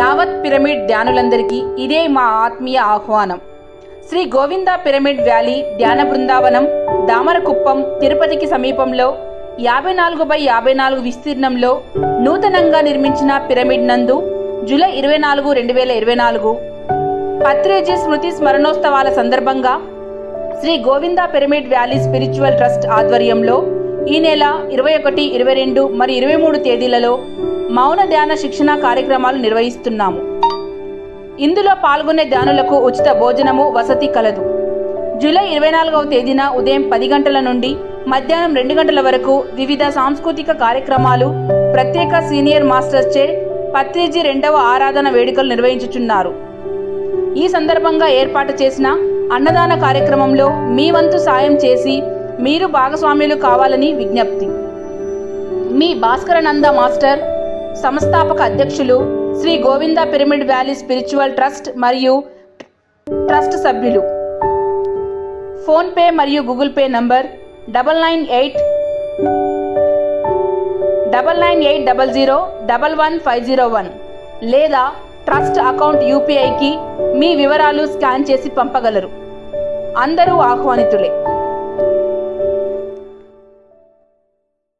యావత్ పిరమిడ్ ధ్యానులందరికీ ఇదే మా ఆత్మీయ ఆహ్వానం. శ్రీ గోవింద పిరమిడ్ వ్యాలీ ధ్యాన బృందావనం దామరకుప్పం తిరుపతికి సమీపంలో యాభై నాలుగు బై యాభై నాలుగు విస్తీర్ణంలో నూతనంగా నిర్మించిన పిరమిడ్ నందు జూలై ఇరవై నాలుగు రెండు వేల ఇరవై నాలుగు పత్రేజీ స్మృతి స్మరణోత్సవాల సందర్భంగా Shri Govinda pyramid valley spiritual trust ఆధ్వర్యంలో ఈ నెల ఇరవై ఒకటి ఇరవై రెండు మరియు ఇరవై మూడు తేదీలలో మౌన ధ్యాన శిక్షణ కార్యక్రమాలు నిర్వహిస్తున్నాము. ఇందులో పాల్గొనే ధ్యానులకు ఉచిత భోజనము వసతి కలదు. జూలై ఇరవై నాలుగవ తేదీన ఉదయం పది గంటల నుండి మధ్యాహ్నం రెండు గంటల వరకు వివిధ సాంస్కృతిక కార్యక్రమాలు ప్రత్యేక సీనియర్ మాస్టర్స్ చే పత్రిజీ రెండవ ఆరాధన వేడుకలు నిర్వహించుచున్నారు. ఈ సందర్భంగా ఏర్పాటు చేసిన అన్నదాన కార్యక్రమంలో మీ వంతు సాయం చేసి మీరు భాగస్వామ్యులు కావాలని విజ్ఞప్తి. మీ భాస్కరనంద మాస్టర్ సంస్థాపక అధ్యక్షులు Shri Govinda pyramid valley spiritual trust మరియు ట్రస్ట్ సభ్యులు. ఫోన్పే మరియు Google Pay number double nine eight double nine eight double zero double one five zero one లేదా ట్రస్ట్ అకౌంట్ యూపీఐకి మీ వివరాలు స్కాన్ చేసి పంపగలరు. అందరూ ఆహ్వానితులే.